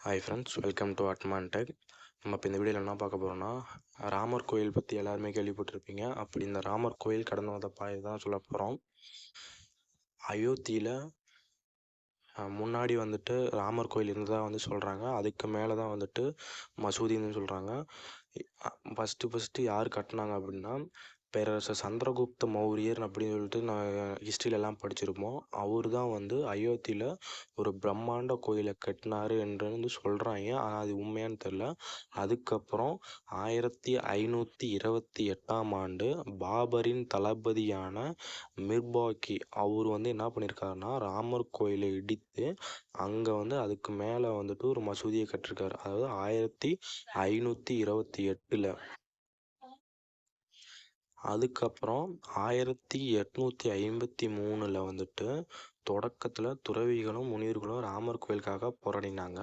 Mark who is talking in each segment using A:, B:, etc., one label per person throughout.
A: Hi friends welcome to அட்மான் tech நம்ம இப்போ இந்த வீடியோவில் என்ன பார்க்க போகிறோம்னா ராமர் கோயில் பற்றி எல்லாருமே கேள்விப்பட்டிருப்பீங்க. அப்படி இந்த ராமர் கோயில் கடந்து வந்த பாதை தான் சொல்ல போகிறோம் அயோத்தியில் முன்னாடி வந்துட்டு ராமர் கோயில் இருந்ததாக வந்து சொல்கிறாங்க அதுக்கு மேலே தான் வந்துட்டு மசூதின்னு சொல்கிறாங்க ஃபஸ்ட்டு ஃபஸ்ட்டு யார் கட்டினாங்க அப்படின்னா பேரரசர் சந்திரகுப்த மௌரியர் அப்படின்னு சொல்லிட்டு நான் ஹிஸ்ட்ரியிலலாம் படிச்சிருப்போம். அவர் தான் வந்து அயோத்தியில் ஒரு பிரம்மாண்ட கோயிலை கட்டினாரு என்று வந்து சொல்கிறாங்க ஆனால் அது உண்மையான்னு தெரில அதுக்கப்புறம் ஆயிரத்தி ஐநூற்றி இருபத்தி எட்டாம் ஆண்டு பாபரின் தளபதியான மிர்பாக்கி அவர் வந்து என்ன பண்ணியிருக்காருன்னா ராமர் கோயிலை இடித்து அங்கே வந்து அதுக்கு மேலே வந்துட்டு ஒரு மசூதியை கட்டிருக்காரு. அதாவது ஆயிரத்தி ஐநூற்றி இருபத்தி எட்டில். அதுக்கப்புறம் ஆயிரத்தி எட்நூற்றி ஐம்பத்தி மூணில் வந்துட்டு தொடக்கத்தில் துறவிகளும் முனிவர்களும் ராமர் கோயிலுக்காக போராடினாங்க.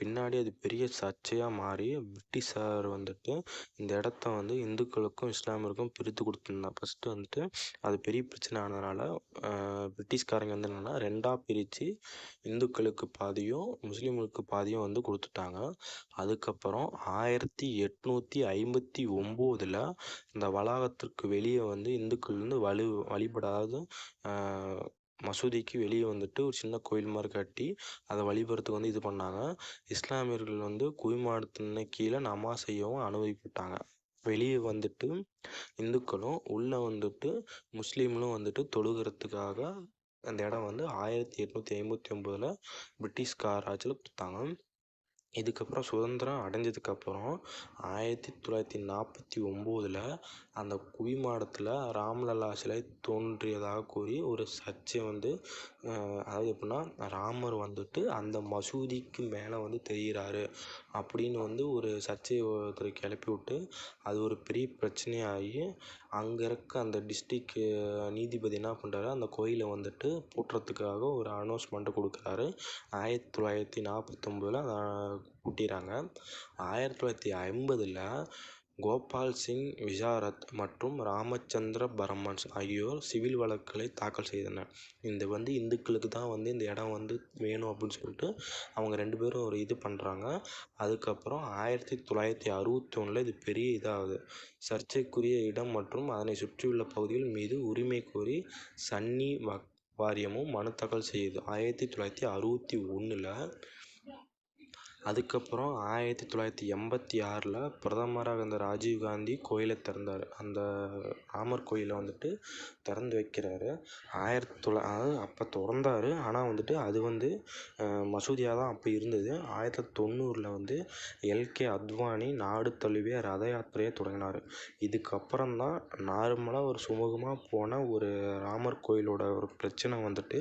A: பின்னாடி அது பெரிய சர்ச்சையாக மாறி பிரிட்டிஷார் வந்துட்டு இந்த இடத்த வந்து இந்துக்களுக்கும் இஸ்லாமியருக்கும் பிரித்து கொடுத்துருந்தாங்க. ஃபஸ்ட்டு வந்துட்டு அது பெரிய பிரச்சனை ஆனதுனால பிரிட்டிஷ்காரங்க வந்து என்னென்னா ரெண்டாக பிரித்து இந்துக்களுக்கு பாதியும் முஸ்லீம்களுக்கு பாதியும் வந்து கொடுத்துட்டாங்க. அதுக்கப்புறம் ஆயிரத்தி எட்நூற்றி ஐம்பத்தி ஒம்போதில் இந்த வளாகத்திற்கு வெளியே வந்து இந்துக்கள் வந்து வழி வழிபடாத மசூதிக்கு வெளியே வந்துட்டு ஒரு சின்ன கோயில் மாதிரி கட்டி அதை வழிபடுறதுக்கு வந்து இது பண்ணாங்க. இஸ்லாமியர்கள் வந்து குவிமாடத்தின் கீழே நமாஸ் செய்யவும் அனுமதிக்கப்பட்டாங்க வெளியே வந்துட்டு இந்துக்களும் உள்ளே வந்துட்டு முஸ்லீம்களும் வந்துட்டு தொழுகிறதுக்காக அந்த இடம் வந்து ஆயிரத்தி எட்நூற்றி ஐம்பத்தி ஒம்போதில் பிரிட்டிஷ்கார் ஆட்சியில் கொடுத்தாங்க. இதுக்கப்புறம் சுதந்திரம் அடைஞ்சதுக்கப்புறம் ஆயிரத்தி தொள்ளாயிரத்தி நாற்பத்தி ஒம்போதில் அந்த குவிமாடத்தில் ராம்லலா சிலை தோன்றியதாக கூறி ஒரு சர்ச்சை வந்து அதாவது எப்படின்னா ராமர் வந்துட்டு அந்த மசூதிக்கு மேலே வந்து தெரிகிறாரு அப்படின்னு வந்து ஒரு சர்ச்சையை ஒருத்தர் கிளப்பி விட்டு அது ஒரு பெரிய பிரச்சனையாகி அங்கே இருக்க அந்த டிஸ்ட்ரிக்கு நீதிபதி என்ன பண்ணுறாரு அந்த கோயிலை வந்துட்டு பூட்டுறதுக்காக ஒரு அனௌன்ஸ்மெண்ட்டு கொடுக்குறாரு. ஆயிரத்தி தொள்ளாயிரத்தி நாற்பத்தொம்போதில் அந்த பூட்டிடுறாங்க ஆயிரத்தி தொள்ளாயிரத்தி ஐம்பதில் கோபால் சிங் விசாரத் மற்றும் ராமச்சந்திர பரமன்ஸ் ஆகியோர் சிவில் வழக்குகளை தாக்கல் செய்தனர். இந்த வந்து இந்துக்களுக்கு தான் வந்து இந்த இடம் வந்து வேணும் அப்படின்னு சொல்லிட்டு அவங்க ரெண்டு பேரும் ஒரு இது பண்ணுறாங்க அதுக்கப்புறம் ஆயிரத்தி தொள்ளாயிரத்தி அறுபத்தி ஒன்றில் இது பெரிய இதாகுது. சர்ச்சைக்குரிய இடம் மற்றும் அதனை சுற்றியுள்ள பகுதிகள் மீது உரிமை கோரி சன்னி வாரியமும் மனு தாக்கல் செய்யுது ஆயிரத்தி தொள்ளாயிரத்தி அறுபத்தி ஒன்றில் அதுக்கப்புறம் ஆயிரத்தி தொள்ளாயிரத்தி எண்பத்தி ஆறில் பிரதமராக இருந்த ராஜீவ்காந்தி கோயிலை திறந்தார். அந்த ராமர் கோயிலை வந்துட்டு திறந்து வைக்கிறாரு. ஆயிரத்தி தொள்ளா அதாவது அப்போ திறந்தார். ஆனால் வந்துட்டு அது வந்து மசூதியாக தான் அப்போ இருந்தது. ஆயிரத்தி தொண்ணூறில் வந்து எல்கே அத்வானி நாடு தழுவிய ரத யாத்திரையை தொடங்கினார். இதுக்கப்புறம் தான் நார்மலாக ஒரு சுமூகமாக போன ஒரு ராமர் கோயிலோட ஒரு பிரச்சனை வந்துட்டு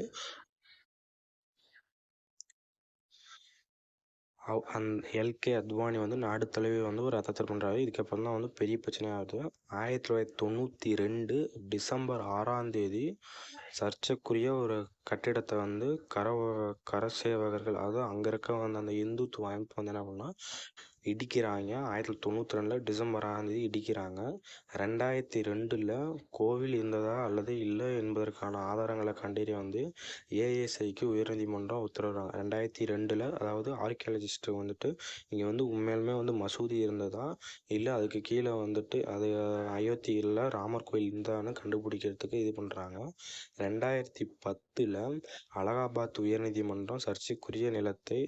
A: அந் எல்கே அத்வானி வந்து நாடு தழுவி வந்து ஒரு ரத்தத்தில் பண்ணுறாரு இதுக்கப்புறம் தான் வந்து பெரிய பிரச்சனையாக ஆகுது ஆயிரத்தி தொள்ளாயிரத்தி தொண்ணூற்றி ரெண்டு டிசம்பர் ஆறாம் தேதி சர்ச்சைக்குரிய ஒரு கட்டிடத்தை வந்து கர கரசேவகர்கள் அதாவது அங்கே இருக்க வந்து அந்த இந்துத்துவ அமைப்பு வந்து என்ன பண்ணால் இடிக்கிறாங்க. ஆயிரத்தி தொள்ளாயிரத்தி தொண்ணூற்றி ரெண்டில் டிசம்பர் ஆறாந்தேதி இடிக்கிறாங்க. ரெண்டாயிரத்தி ரெண்டில் கோவில் இருந்ததா அல்லது இல்லை என்பதற்கான ஆதாரங்களை கண்டறிய வந்து ஏஎஸ்ஐக்கு உயர்நீதிமன்றம் உத்தரவிடுறாங்க. ரெண்டாயிரத்தி ரெண்டில் அதாவது ஆர்கியாலஜிஸ்ட்டு வந்துட்டு இங்கே வந்து உண்மையிலுமே வந்து மசூதி இருந்ததா இல்லை அதுக்கு கீழே வந்துட்டு அது அயோத்தியில் ராமர் கோயில் இருந்தான்னு கண்டுபிடிக்கிறதுக்கு இது பண்ணுறாங்க ரெண்டாயிரத்தி பத்தில் அலகாபாத் உயர்நீதிமன்றம் சர்ச்சைக்குரிய நிலத்தை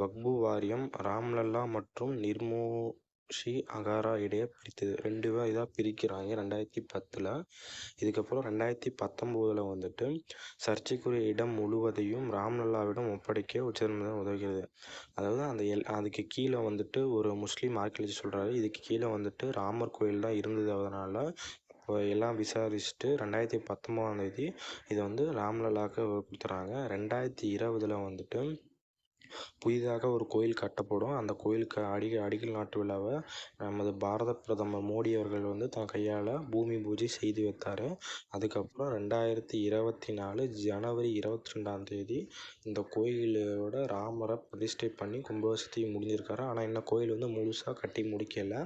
A: வக்பு வாரியம் ராம்லல்லா மற்றும் நிர்மோஷி அகாரா இடையே பிரித்தது. ரெண்டு பேர் இதாக பிரிக்கிறாங்க. ரெண்டாயிரத்தி பத்தில். இதுக்கப்புறம் ரெண்டாயிரத்தி பத்தொம்போதில் வந்துட்டு சர்ச்சைக்குரிய இடம் முழுவதையும் ராம்லல்லாவிடம் ஒப்படைக்க உச்சநீதிமன்றம் உதவுகிறது. அதாவது அந்த எல் அதுக்கு கீழே வந்துட்டு ஒரு முஸ்லீம் ஆர்கியாலஜி சொல்கிறாரு இதுக்கு கீழே வந்துட்டு ராமர் கோயில் தான் இருந்தது. அதனால் எல்லாம் விசாரிச்சுட்டு ரெண்டாயிரத்தி பத்தொம்போதாந்தேதி இதை வந்து ராம்லல்லாவுக்கு கொடுத்துறாங்க. ரெண்டாயிரத்தி இருபதில் வந்துட்டு புதிதாக ஒரு கோயில் கட்டப்படும். அந்த கோயிலுக்கு அடி அடிக்கல் நாட்டு விழாவை நமது பாரத பிரதமர் மோடி அவர்கள் வந்து தன் கையால் பூமி பூஜை செய்து வைத்தார். அதுக்கப்புறம் ரெண்டாயிரத்தி இருபத்தி நாலு ஜனவரி இருபத்தி ரெண்டாம் தேதி இந்த கோயிலோட ராமரை பிரதிஷ்டை பண்ணி கும்பாபிஷேகத்தையும் முடிஞ்சிருக்காரு. ஆனால் இன்னும் கோயில் வந்து முழுசாக கட்டி முடிக்கலை.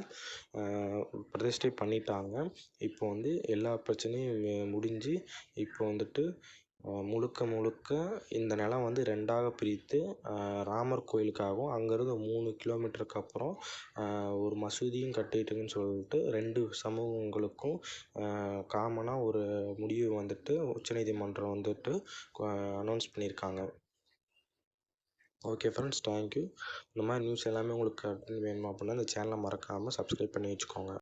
A: பிரதிஷ்டை பண்ணிட்டாங்க. இப்போ வந்து எல்லா பிரச்சனையும் முடிஞ்சு இப்போ வந்துட்டு முழுக்க முழுக்க இந்த நிலம் வந்து ரெண்டாக பிரித்து ராமர் கோயிலுக்காகவும் அங்கேருந்து மூணு கிலோமீட்டருக்கு அப்புறம் ஒரு மசூதியும் கட்டிட்டுங்கன்னு சொல்லிட்டு ரெண்டு சமூகங்களுக்கும் காமனாக ஒரு முடிவு வந்துட்டு உச்சநீதிமன்றம் வந்துட்டு அனௌன்ஸ் பண்ணியிருக்காங்க. ஓகே ஃப்ரெண்ட்ஸ் தேங்க்யூ இந்த மாதிரி நியூஸ் எல்லாமே உங்களுக்கு வேணுமா அப்படின்னா இந்த சேனலை மறக்காமல் சப்ஸ்கிரைப் பண்ணி வச்சுக்கோங்க.